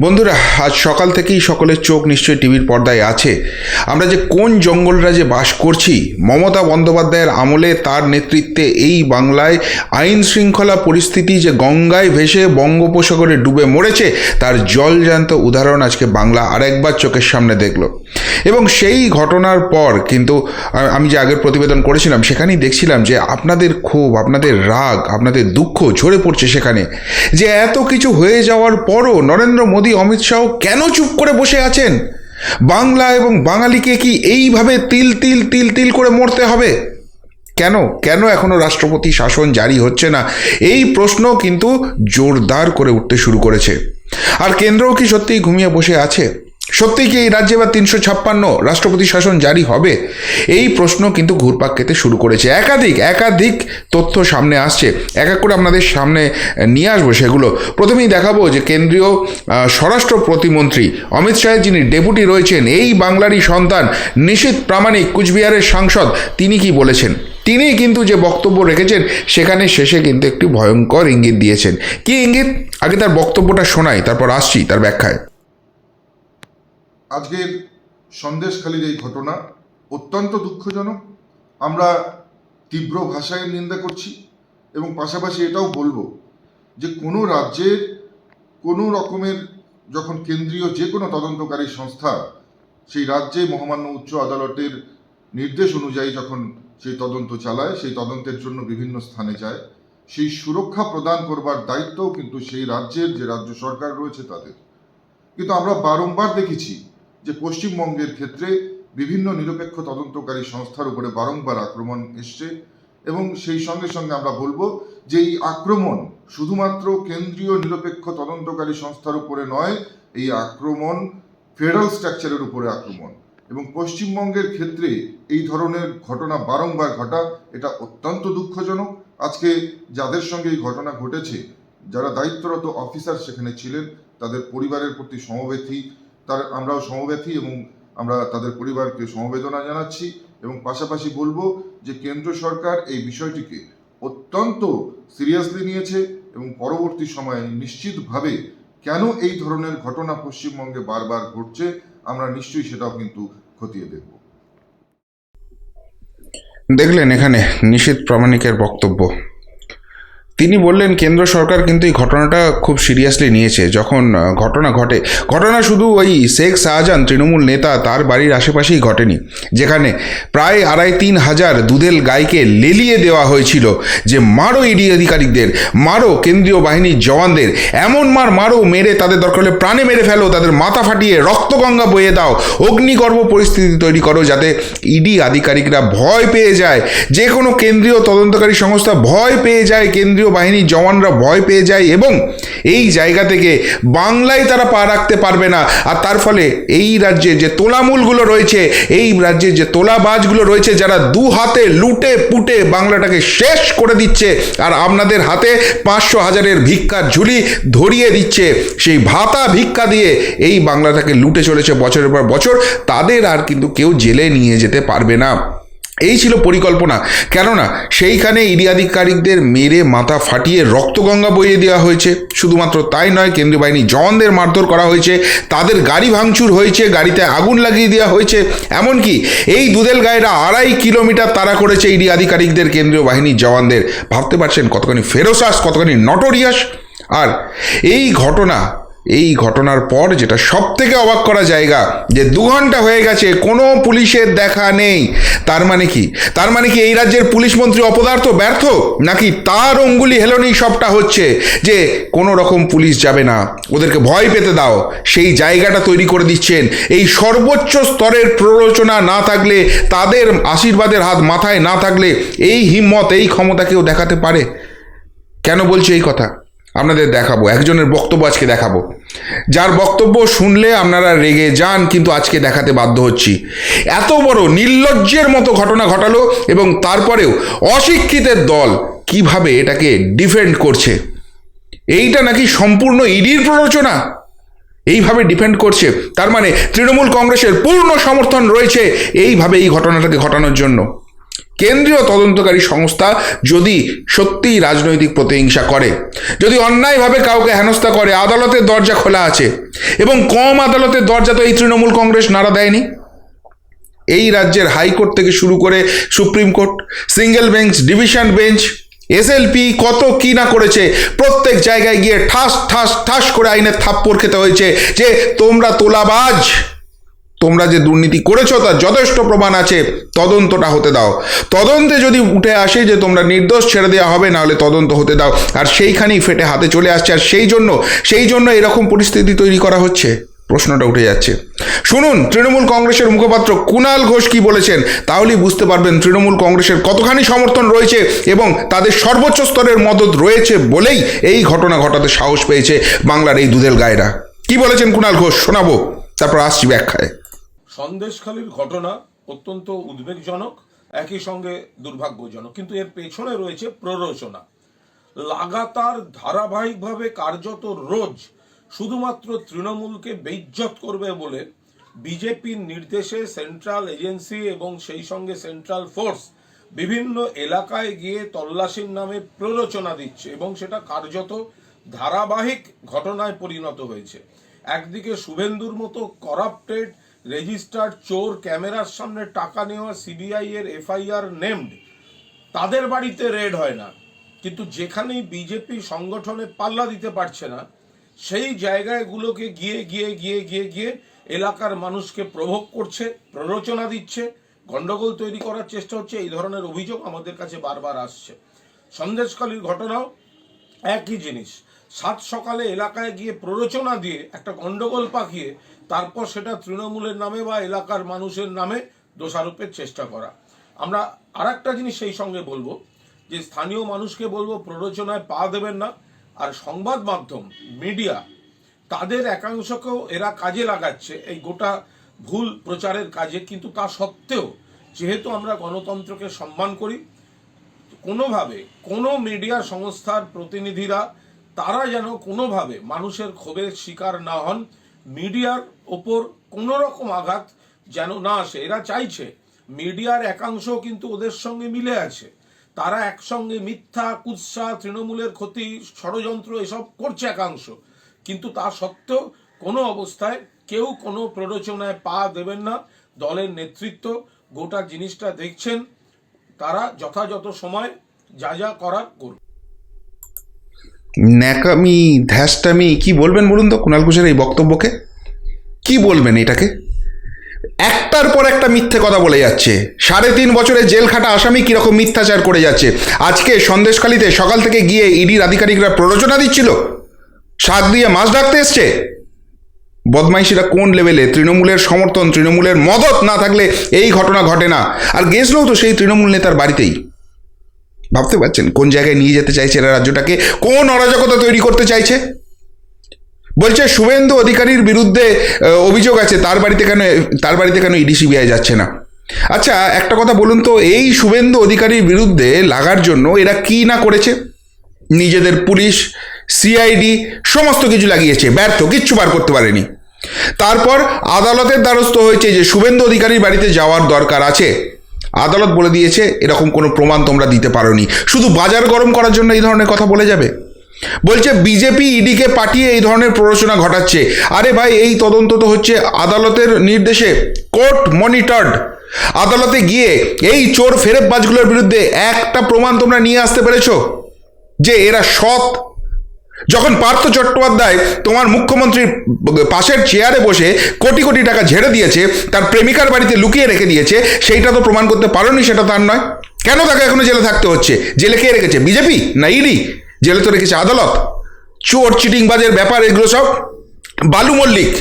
বন্ধুরা, আজ সকাল থেকেই সকলের চোখ নিশ্চয়ই টিভির পর্দায় আছে। আমরা যে কোন জঙ্গলরা যে বাস করছি, মমতা বন্দ্যোপাধ্যায়ের আমলে তার নেতৃত্বে এই বাংলায় আইন শৃঙ্খলা পরিস্থিতি যে গঙ্গায় ভেসে বঙ্গোপসাগরে ডুবে মরেছে, তার জলজান্ত উদাহরণ আজকে বাংলা আরেকবার চোখের সামনে দেখল। এবং সেই ঘটনার পর কিন্তু আমি যে আগের প্রতিবেদন করেছিলাম, সেখানেই দেখছিলাম যে আপনাদের ক্ষোভ, আপনাদের রাগ, আপনাদের দুঃখ ঝরে পড়ছে সেখানে। যে এত কিছু হয়ে যাওয়ার পরও নরেন্দ্র মোদী, অমিত শাহ কেন চুপ করে বসে আছেন? বাংলা এবং বাঙালিকে কি এইভাবে তিল তিল তিল তিল করে মরতে হবে? কেন? কেন এখনও রাষ্ট্রপতি শাসন জারি হচ্ছে না? এই প্রশ্ন কিন্তু জোরদার করে উঠতে শুরু করেছে। আর কেন্দ্রও কি সত্যিই ঘুমিয়ে বসে আছে? সত্যিই কি এই রাজ্যে বা তিনশো ছাপ্পান্ন রাষ্ট্রপতি শাসন জারি হবে? এই প্রশ্ন কিন্তু ঘুরপাক খেতে শুরু করেছে। একাধিক একাধিক তথ্য সামনে আসছে। এক এক করে আপনাদের সামনে নিয়ে আসব সেগুলো। প্রথমেই দেখাবো যে কেন্দ্রীয় স্বরাষ্ট্র প্রতিমন্ত্রী অমিত শাহের যিনি ডেপুটি রয়েছেন, এই বাংলারই সন্তান নিশীত প্রামাণিক কুচবিহারের সাংসদ, তিনি কি বলেছেন? তিনি কিন্তু যে বক্তব্য রেখেছেন, সেখানে শেষে কিন্তু একটি ভয়ঙ্কর ইঙ্গিত দিয়েছেন। কি ইঙ্গিত? আগে তার বক্তব্যটা শোনাই, তারপর আসছি তার ব্যাখ্যায়। আজকের সন্দেশখালির এই ঘটনা অত্যন্ত দুঃখজনক। আমরা তীব্র ভাষায় নিন্দা করছি এবং পাশাপাশি এটাও বলব যে কোনো রাজ্যের কোনো রকমের যখন কেন্দ্রীয় যে কোনো তদন্তকারী সংস্থা সেই রাজ্যে মহামান্য উচ্চ আদালতের নির্দেশ অনুযায়ী যখন সেই তদন্ত চালায়, সেই তদন্তের জন্য বিভিন্ন স্থানে যায়, সেই সুরক্ষা প্রদান করবার দায়িত্বও কিন্তু সেই রাজ্যের যে রাজ্য সরকার রয়েছে তাদের। কিন্তু আমরা বারংবার দেখেছি যে পশ্চিমবঙ্গের ক্ষেত্রে বিভিন্ন নিরপেক্ষ তদন্তকারী সংস্থার উপরে বারংবার আক্রমণ এসছে এবং সেই সঙ্গে সঙ্গে আমরা বলব যে এই আক্রমণ শুধুমাত্র কেন্দ্রীয় নিরপেক্ষ তদন্তকারী সংস্থার উপরে নয়, এই আক্রমণ ফেডারেল স্ট্রাকচারের উপরে আক্রমণ। এবং পশ্চিমবঙ্গের ক্ষেত্রে এই ধরনের ঘটনা বারংবার ঘটা, এটা অত্যন্ত দুঃখজনক। আজকে যাদের সঙ্গে এই ঘটনা ঘটেছে, যারা দায়িত্বরত অফিসার সেখানে ছিলেন, তাদের পরিবারের প্রতি সমবেথী তার আমরাও সমবেথী এবং আমরা তাদের পরিবারকে সমবেদনা জানাচ্ছি এবং পাশাপাশি বলব যে কেন্দ্র সরকার এই বিষয়টিকে অত্যন্ত সিরিয়াসলি নিয়েছে এবং পরবর্তী সময়ে নিশ্চিতভাবে কেন এই ধরনের ঘটনা পশ্চিমবঙ্গে বারবার ঘটছে, আমরা নিশ্চয়ই সেটাও কিন্তু খতিয়ে দেখব। দেখলেন এখানে নিশীত প্রামাণিকের বক্তব্য। তিনি বললেন, কেন্দ্র সরকার কিন্তু এই ঘটনাটা খুব সিরিয়াসলি নিয়েছে। যখন ঘটনা ঘটে, ঘটনা শুধু ওই শেখ শাহজাহান তৃণমূল নেতা তার বাড়ির আশেপাশেই ঘটেনি। যেখানে প্রায় আড়াই তিন হাজার দুধেল গাইকে লেলিয়ে দেওয়া হয়েছিল যে, মারো ইডি আধিকারিকদের, মারো কেন্দ্রীয় বাহিনীর জওয়ানদের, এমন মার মারো, মেরে তাদের দরকার হলে প্রাণে মেরে ফেলো, তাদের মাথা ফাটিয়ে রক্তগঙ্গা বয়ে দাও, অগ্নিগর্ভ পরিস্থিতি তৈরি করো, যাতে ইডি আধিকারিকরা ভয় পেয়ে যায়। যে কোনো কেন্দ্রীয় তদন্তকারী সংস্থা ভয় পেয়ে যায়, কেন্দ্রীয় বাহিনীর জওয়ানরা ভয় পেয়ে যায় এবং এই জায়গা থেকে বাংলায় তারা পা রাখতে পারবে না। আর তার ফলে এই রাজ্যে যে তোলামূলগুলো রয়েছে, এই রাজ্যে যে তোলাবাজগুলো রয়েছে, যারা দু হাতে লুটে পুটে বাংলাটাকে শেষ করে দিচ্ছে আর আপনাদের হাতে পাঁচশো হাজারের ভিক্ষার ঝুলি ধরিয়ে দিচ্ছে, সেই ভাতা ভিক্ষা দিয়ে এই বাংলাটাকে লুটে চলেছে বছরের পর বছর। তাদের আর কিন্তু কেউ জেলে নিয়ে যেতে পারবে না। এই ছিল পরিকল্পনা। কেননা সেইখানে ইডি আধিকারিকদের মেরে মাথা ফাটিয়ে রক্তগঙ্গা বইয়ে দেওয়া হয়েছে। শুধুমাত্র তাই নয়, কেন্দ্রীয় বাহিনী জওয়ানদের মারধর করা হয়েছে, তাদের গাড়ি ভাঙচুর হয়েছে, গাড়িতে আগুন লাগিয়ে দেওয়া হয়েছে। এমনকি এই দুধেল গায়েরা আড়াই কিলোমিটার তাড়া করেছে ইডি আধিকারিকদের, কেন্দ্রীয় বাহিনীর জওয়ানদের। ভাবতে পারছেন কতখানি ফেরোসাস কতখানি নটোরিয়াস? আর এই ঘটনা এই ঘটনার পর যেটা সব থেকে অবাক করা জায়গা, যে দু ঘণ্টা হয়ে গেছে, কোনো পুলিশের দেখা নেই। তার মানে কি? তার মানে কি এই রাজ্যের পুলিশ মন্ত্রী অপদার্থ ব্যর্থ? নাকি তার অঙ্গুলি হেলনেই সবটা হচ্ছে, যে কোনো রকম পুলিশ যাবে না? ওদেরকে ভয় পেতে দাও। সেই জায়গাটা তৈরি করে দিচ্ছেন। এই সর্বোচ্চ স্তরের প্ররোচনা না থাকলে, তাদের আশীর্বাদের হাত মাথায় না থাকলে, এই হিম্মত, এই ক্ষমতা কেউ দেখাতে পারে? কেন বলছি এই কথা? আপনাদের দেখাবো, একজনের বক্তব্য আজকে দেখাবো। যার বক্তব্য শুনলে আপনারা রেগে যান, কিন্তু আজকে দেখাতে বাধ্য হচ্ছি। এত বড় নির্লজ্জের মতো ঘটনা ঘটালো এবং তারপরেও অশিক্ষিতের দল কীভাবে এটাকে ডিফেন্ড করছে? এইটা নাকি সম্পূর্ণ ইডির প্ররোচনা? এইভাবে ডিপেন্ড করছে, তার মানে তৃণমূল কংগ্রেসের পূর্ণ সমর্থন রয়েছে এইভাবে এই ঘটনাটাকে ঘটানোর জন্য। কেন্দ্রীয় তদন্তকারী সংস্থা যদি সত্যিই রাজনৈতিক প্রতিহিংসা করে, যদি অন্যায়ভাবে কাউকে হেনস্থা করে, আদালতের দরজা খোলা আছে এবং কম আদালতের দরজা তো এই তৃণমূল কংগ্রেস নাড়া দেয়নি? এই রাজ্যের হাইকোর্ট থেকে শুরু করে supreme court, single bench, division bench, SLP কত কি না করেছে, প্রত্যেক জায়গায় গিয়ে ঠাস ঠাস ঠাস করে আইনের থাপ্পড় খেতে হয়েছে যে তোমরা তোলাবাজ। তোমরা যে দুর্নীতি করেছ তার যথেষ্ট প্রমাণ আছে, তদন্তটা হতে দাও। তদন্তে যদি উঠে আসে যে তোমরা নির্দোষ ছেড়ে দেওয়া হবে, নাহলে তদন্ত হতে দাও। আর সেইখানেই ফেটে হাতে চলে আসছে। আর সেই জন্য সেই জন্য এরকম পরিস্থিতি তৈরি করা হচ্ছে। প্রশ্নটা উঠে যাচ্ছে। শুনুন, তৃণমূল কংগ্রেসের মুখপাত্র কুণাল ঘোষ কি বলেছেন? তাহলেই বুঝতে পারবেন তৃণমূল কংগ্রেসের কতখানি সমর্থন রয়েছে এবং তাদের সর্বোচ্চ স্তরের মদত রয়েছে বলেই এই ঘটনা ঘটাতে সাহস পেয়েছে বাংলার এই দুধেল গায়েরা। কি বলেছেন কুণাল ঘোষ? শোনাবো। তারপর আসছি ব্যাখ্যায়। সন্দেশখালীর ঘটনা অত্যন্ত উদ্বেগজনক, একই সঙ্গে দুর্ভাগ্যজনক। কিন্তু এর পেছনে রয়েছে প্ররোচনা। লাগাতার ধারাবাহিকভাবে কার্যত রোজ শুধুমাত্র তৃণমূলকে বেইজ্জত করবে বলে বিজেপির নির্দেশে সেন্ট্রাল এজেন্সি এবং সেই সঙ্গে সেন্ট্রাল ফোর্স বিভিন্ন এলাকায় গিয়ে তল্লাশির নামে প্ররোচনা দিচ্ছে এবং সেটা কার্যত ধারাবাহিক ঘটনায় পরিণত হয়েছে। একদিকে শুভেন্দুর মতো করাপ্টেড রেজিস্টার্ড চোর ক্যামেরার সামনে টাকা নেওয়া সিবিআই এর এফআইআর নেমড। তাদের বাড়িতে রেড হয় না। কিন্তু যেখানেই বিজেপি সংগঠনে পাল্লা দিতে পারছে না, সেই জায়গাগুলোকে গিয়ে গিয়ে গিয়ে গিয়ে গিয়ে এলাকার মানুষকে প্রভোগ করছে, প্ররোচনা দিচ্ছে, গন্ডগোল তৈরি করার চেষ্টা হচ্ছে, এই ধরনের অভিযোগ আমাদের কাছে বারবার আসছে। সন্দেশকালীর ঘটনাও একই জিনিস। সাত সকালে এলাকায় গিয়ে প্ররোচনা দিয়ে একটা গন্ডগোল পাকিয়ে তারপর সেটা তৃণমূলের নামে বা এলাকার মানুষের নামে দোষারোপের চেষ্টা করা। আমরা আর একটা জিনিস সেই সঙ্গে বলব, যে স্থানীয় মানুষকে বলব, প্ররোচনায় পা দেবেন না। আর সংবাদ মাধ্যম, মিডিয়া, তাদের একাংশকেও এরা কাজে লাগাচ্ছে এই গোটা ভুল প্রচারের কাজে। কিন্তু তা সত্ত্বেও, যেহেতু আমরা গণতন্ত্রকে সম্মান করি, কোনোভাবে কোনো মিডিয়া সংস্থার প্রতিনিধিরা তারা যেন কোনোভাবে মানুষের ক্ষোভের শিকার না হন, মিডিয়ার ওপর কোনো রকম আঘাত যেন না আসে। এরা চাইছে, মিডিয়ার একাংশ কিন্তু ওদের সঙ্গে মিলে আছে। তারা একসঙ্গে মিথ্যা, কুৎসা, তৃণমূলের ক্ষতি, ষড়যন্ত্র এসব করছে একাংশ। কিন্তু তা সত্ত্বেও কোনো অবস্থায় কেউ কোনো প্ররোচনায় পা দেবেন না। দলের নেতৃত্ব গোটা জিনিসটা দেখছেন। তারা যথাযথ সময় যা যা করার করবে ন্যাকামি, ধ্যাসটামি, কি বলবেন বলুন তো কুণাল ঘোষের এই বক্তব্যকে? কি বলবেন এটাকে? একটার পর একটা মিথ্যে কথা বলে যাচ্ছে। সাড়ে তিন বছরে জেল খাটা আসামি কীরকম মিথ্যাচার করে যাচ্ছে? আজকে সন্দেশখালিতে সকাল থেকে গিয়ে ইডির আধিকারিকরা প্ররোচনা দিচ্ছিল। শাক দিয়ে মাছ ডাকতে এসছে। বদমাইশিরা কোন লেভেলে? তৃণমূলের সমর্থন, তৃণমূলের মদত না থাকলে এই ঘটনা ঘটে না। আর গেছলেও তো সেই তৃণমূল নেতার বাড়িতেই। ভাবতে পারছেন? কোন জায়গায় নিয়ে যেতে চাইছে এরা রাজ্যটাকে? কোন অরাজকতা তৈরি করতে চাইছে? বলছে, শুভেন্দু অধিকারীর বিরুদ্ধে অভিযোগ আছে, তার বাড়িতে কেন, তার বাড়িতে কেন ইডি সিবিআই যাচ্ছে না? আচ্ছা একটা কথা বলুন তো, এই শুভেন্দু অধিকারীর বিরুদ্ধে লাগার জন্য এরা কি না করেছে? নিজেদের পুলিশ সিআইডি সমস্ত কিছু লাগিয়েছে, ব্যর্থ, কিচ্ছু বার করতে পারেনি। তারপর আদালতের দ্বারস্থ হয়েছে যে শুভেন্দু অধিকারীর বাড়িতে যাওয়ার দরকার আছে। আদালত বলে দিয়েছে, এরকম কোনো প্রমাণ তোমরা দিতে পারোনি। শুধু বাজার গরম করার জন্য এই ধরনের কথা বলে যাবে? বলছে, বিজেপি ইডিকে পাঠিয়ে এই ধরনের প্ররোচনা ঘটাচ্ছে। আরে ভাই, এই তদন্ত তো হচ্ছে আদালতের নির্দেশে, কোর্ট মনিটর্ড। আদালতে গিয়ে এই চোর ফেরেববাজগুলোর বিরুদ্ধে একটা প্রমাণ তোমরা নিয়ে আসতে পেরেছ? যে এরা সৎ যখন পার্থ চট্টোপাধ্যায় তোমার মুখ্যমন্ত্রীর পাশের চেয়ারে বসে কোটি কোটি টাকা ঝেড়ে দিয়েছে, তার প্রেমিকার বাড়িতে লুকিয়ে রেখে দিয়েছে, সেইটা তো প্রমাণ করতে পারোনি, সেটা তার নয়। কেন তাকে এখনও জেলে থাকতে হচ্ছে? জেলে কে রেখেছে? বিজেপি না ইডি জেলে তো রেখেছে আদালত। চোর, চিটিংবাজের ব্যাপার, এগুলো সব। বালু মল্লিক,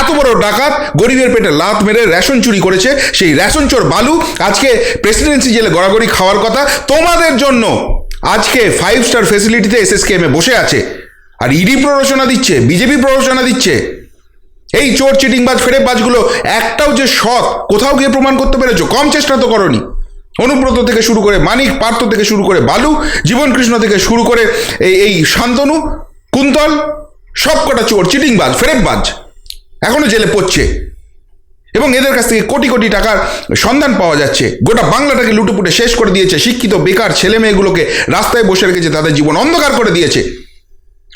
এত বড় ডাকাত, গরিবের পেটে লাত মেরে রেশন চুরি করেছে, সেই রেশন চোর বালু আজকে প্রেসিডেন্সি জেলে গড়াগড়ি খাওয়ার কথা। তোমাদের জন্য আজকে ফাইভ স্টার ফেসিলিটিতে এস এসএসকেএমে বসে আছে। আর ইডি প্ররোচনা দিচ্ছে বিজেপি প্ররোচনা দিচ্ছে। এই চোর, চিটিংবাজ ফেরেবাজগুলো একটাও যে সৎ কোথাও গিয়ে প্রমাণ করতে পেরেছ? কম চেষ্টা তো করনি। অনুব্রত থেকে শুরু করে মানিক পার্থ থেকে শুরু করে বালু, জীবন কৃষ্ণ থেকে শুরু করে এই এই শান্তনু, কুন্তল সব কটা চোর, চিটিংবাজ, ফেরেববাজ, এখনও জেলে পড়ছে। এবং এদের কাছ থেকে কোটি কোটি টাকার সন্ধান পাওয়া যাচ্ছে। গোটা বাংলাটাকে লুটুপুটে শেষ করে দিয়েছে। শিক্ষিত, বেকার ছেলে মেয়েগুলোকে রাস্তায় বসে রেখেছে, তাদের জীবন অন্ধকার করে দিয়েছে।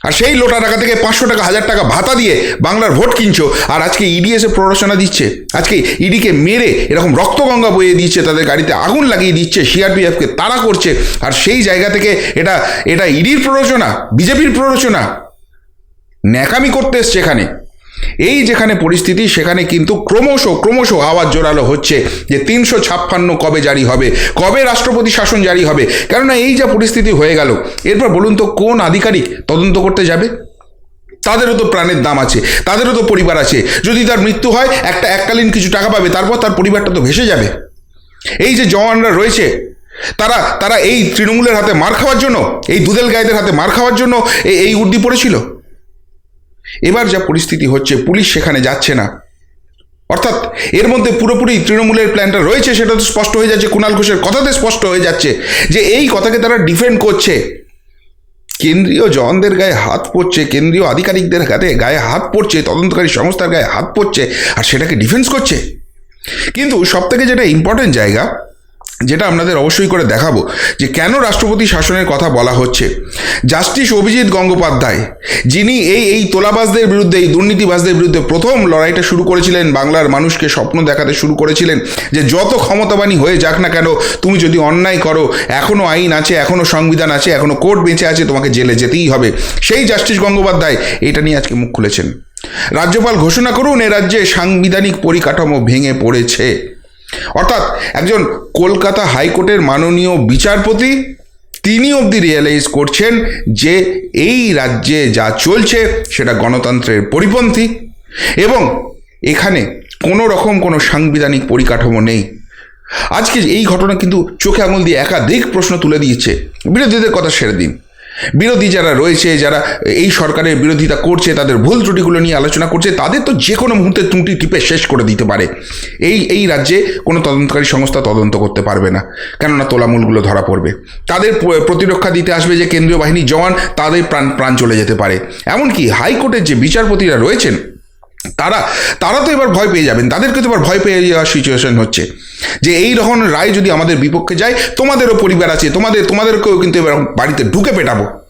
আর সেই লোটা টাকা থেকে পাঁচশো টাকা, হাজার টাকা ভাতা দিয়ে বাংলার ভোট কিনছো। আর আজকে ইডি এসে প্ররোচনা দিচ্ছে। আজকে ইডিকে মেরে এরকম রক্তগঙ্গা বইয়ে দিচ্ছে, তাদের গাড়িতে আগুন লাগিয়ে দিচ্ছে সিআরপিএফকে তাড়া করছে। আর সেই জায়গা থেকে এটা এটা ইডির প্ররোচনা বিজেপির প্ররোচনা। ন্যাকামি করতে এসছে এখানে। এই যেখানে পরিস্থিতি, সেখানে কিন্তু ক্রমশ ক্রমশ আওয়াজ জোরালো হচ্ছে যে তিনশো ছাপ্পান্ন কবে জারি হবে, কবে রাষ্ট্রপতি শাসন জারি হবে, কেননা এই যা পরিস্থিতি হয়ে গেল, এরপর বলুন তো কোন আধিকারিক তদন্ত করতে যাবে? তাদেরও তো প্রাণের দাম আছে, তাদেরও তো পরিবার আছে, যদি তার মৃত্যু হয়, একটা এককালীন কিছু টাকা পাবে, তারপর তার পরিবারটা তো ভেসে যাবে। এই যে জওয়ানরা রয়েছে, তারা তারা এই তৃণমূলের হাতে মার খাওয়ার জন্য, এই দুদেল গায়েদের হাতে মার খাওয়ার জন্য এই- উর্দি পড়েছিল? এবার যা পরিস্থিতি হচ্ছে, পুলিশ সেখানে যাচ্ছে না। অর্থাৎ এর মধ্যে পুরোপুরি তৃণমূলের প্ল্যানটা রয়েছে, সেটা তো স্পষ্ট হয়ে যাচ্ছে কুণাল ঘোষের কথাতে স্পষ্ট হয়ে যাচ্ছে যে এই কথাকে তারা ডিফেন্ড করছে। কেন্দ্রীয় জওয়ানদের গায়ে হাত পড়ছে, কেন্দ্রীয় আধিকারিকদের হাতে গায়ে হাত পড়ছে, তদন্তকারী সংস্থার গায়ে হাত পড়ছে, আর সেটাকে ডিফেন্স করছে। কিন্তু সব থেকে যেটা ইম্পর্টেন্ট জায়গা যেটা আপনাদের অবশ্যই করে দেখাবো যে কেন রাষ্ট্রপতি শাসনের কথা বলা হচ্ছে। জাস্টিস অভিজিৎ গঙ্গোপাধ্যায়, যিনি এই এই তোলাবাজদের বিরুদ্ধে, এই দুর্নীতিবাজদের বিরুদ্ধে প্রথম লড়াইটা শুরু করেছিলেন, বাংলার মানুষকে স্বপ্ন দেখাতে শুরু করেছিলেন যে যত ক্ষমতাবানী হয়ে যাক না কেন, তুমি যদি অন্যায় করো এখনও আইন আছে এখনও সংবিধান আছে এখনও কোর্ট বেঁচে আছে, তোমাকে জেলে যেতেই হবে। সেই জাস্টিস গঙ্গোপাধ্যায় এটা নিয়ে আজকে মুখ খুলেছেন। রাজ্যপাল ঘোষণা করুন, এ রাজ্যে সাংবিধানিক পরিকাঠামো ভেঙে পড়েছে। অর্থাৎ একজন কলকাতা হাইকোর্টের মাননীয় বিচারপতি, তিনি অবধি রিয়েলাইজ করছেন যে এই রাজ্যে যা চলছে সেটা গণতন্ত্রের পরিপন্থী এবং এখানে কোনো রকম কোনো সাংবিধানিক পরিকাঠামো নেই। আজকে এই ঘটনা কিন্তু চোখে আঙুল দিয়ে একাধিক প্রশ্ন তুলে দিয়েছে। বিরোধীদের কথা সেরে দিন। বিরোধী যারা রয়েছে, যারা এই সরকারের বিরোধিতা করছে, তাদের ভুল ত্রুটিগুলো নিয়ে আলোচনা করছে, তাদের তো যে কোনো মুহূর্তে ত্রুটি টিপে শেষ করে দিতে পারে। এই এই রাজ্যে কোনো তদন্তকারী সংস্থা তদন্ত করতে পারবে না, কেননা তোলামূলগুলো ধরা পড়বে। তাদের প্রতিরক্ষা দিতে আসবে যে কেন্দ্রীয় বাহিনী জওয়ান, তাদের প্রাণ প্রাণ চলে যেতে পারে। এমনকি হাইকোর্টের যে বিচারপতিরা রয়েছেন তারা তারা তো এবার ভয় পেয়ে যাবেন, তাদেরকে তো এবার ভয় পেয়ে যাওয়ার সিচুয়েশন হচ্ছে। যে এই রকম রায় যদি আমাদের বিপক্ষে যায়, তোমাদেরও পরিবার আছে, তোমাদের, তোমাদেরকেও কিন্তু এবার বাড়িতে ঢুকে পেটাবো।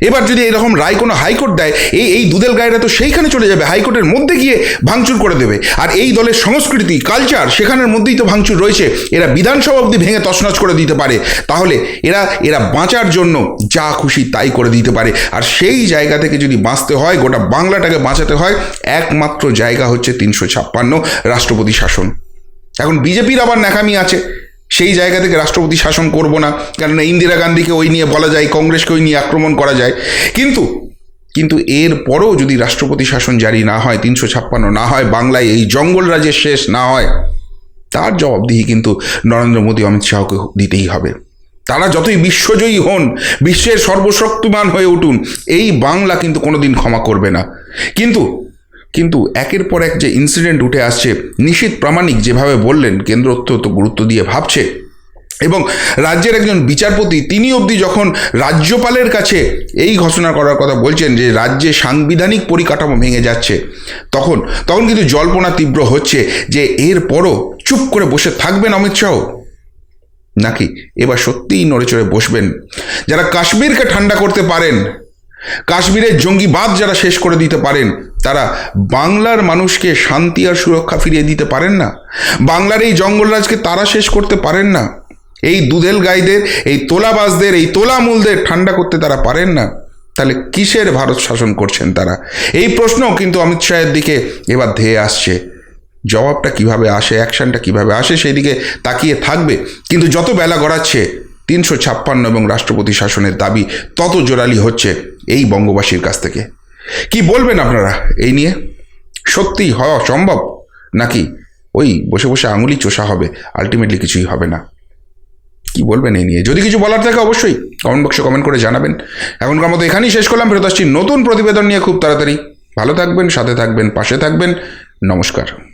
এবার যদি এরকম রায় কোনো হাইকোর্ট দেয়, এই এই দুদেল গায়েরা তো সেইখানে চলে যাবে, হাইকোর্টের মধ্যে গিয়ে ভাঙচুর করে দেবে। আর এই দলের সংস্কৃতি কালচার সেখানের মধ্যেই তো ভাঙচুর রয়েছে। এরা বিধানসভা অবধি ভেঙে তছনছ করে দিতে পারে। তাহলে এরা এরা বাঁচার জন্য যা খুশি তাই করে দিতে পারে। আর সেই জায়গা থেকে যদি বাঁচতে হয়, গোটা বাংলাটাকে বাঁচাতে হয়, একমাত্র জায়গা হচ্ছে তিনশো ছাপ্পান্ন রাষ্ট্রপতি শাসন। এখন বিজেপির আবার ন্যাকামি আছে। সেই জায়গা থেকে রাষ্ট্রপতি শাসন করব না, কেননা ইন্দিরা গান্ধীকে ওই নিয়ে বলা যায়, কংগ্রেসকে ওই নিয়ে আক্রমণ করা যায়। কিন্তু কিন্তু এর পরেও যদি রাষ্ট্রপতি শাসন জারি না হয়, তিনশো ছাপ্পান্ন না হয়, বাংলায় এই জঙ্গল রাজের শেষ না হয়, তার জবাবদিহি কিন্তু নরেন্দ্র মোদী, অমিত শাহকে দিতেই হবে। তারা যতই বিশ্বজয়ী হন, বিশ্বের সর্বশক্তিমান হয়ে উঠুন, এই বাংলা কিন্তু কোনোদিন ক্ষমা করবে না। কিন্তু কিন্তু একের পর এক যে ইনসিডেন্ট উঠে আসছে নিশীত প্রামাণিক যেভাবে বললেন, কেন্দ্র অত্যন্ত গুরুত্ব দিয়ে ভাবছে। এবং রাজ্যের একজন বিচারপতি, তিনি অবধি যখন রাজ্যপালের কাছে এই ঘোষণা করার কথা বলছেন যে রাজ্যে সাংবিধানিক পরিকাঠামো ভেঙে যাচ্ছে, তখন তখন কিন্তু জল্পনা তীব্র হচ্ছে যে এরপরও চুপ করে বসে থাকবেন অমিত শাহ। নাকি এবার সত্যিই নড়েচড়ে বসবেন? যারা কাশ্মীরকে ঠান্ডা করতে পারেন কাশ্মীরের জঙ্গিবাদ যারা শেষ করে দিতে পারেন, তারা বাংলার মানুষকে শান্তি আর সুরক্ষা ফিরিয়ে দিতে পারেন না। বাংলার এই জঙ্গলরাজকে তারা শেষ করতে পারেন না। এই দুধেল গাইদের এই তোলাবাজদের, এই তোলামূলদের ঠান্ডা করতে তারা পারেন না। তাহলে কিসের ভারত শাসন করছেন তারা? এই প্রশ্ন কিন্তু অমিত শাহের দিকে এবার ধেয়ে আসছে। জবাবটা কীভাবে আসে, অ্যাকশনটা কীভাবে আসে সেই দিকে তাকিয়ে থাকবে। কিন্তু যত বেলা গড়াচ্ছে, তিনশো ছাপ্পান্ন এবং রাষ্ট্রপতি শাসনের দাবি তত জোরালি হচ্ছে। এই বঙ্গবাসীর কাছ থেকে। কি বলবেন আপনারা এই নিয়ে? সত্যিই হওয়া সম্ভব? নাকি ওই বসে বসে আঙুলি চোষা হবে আলটিমেটলি কিছুই হবে না? কি বলবেন এই নিয়ে? যদি কিছু বলার থাকে অবশ্যই কমেন্ট বক্সে কমেন্ট করে জানাবেন। এখনকার মতো এখানেই শেষ করলাম। ফেরত আসছি নতুন প্রতিবেদন নিয়ে খুব তাড়াতাড়ি। ভালো থাকবেন, সাথে থাকবেন, পাশে থাকবেন। নমস্কার।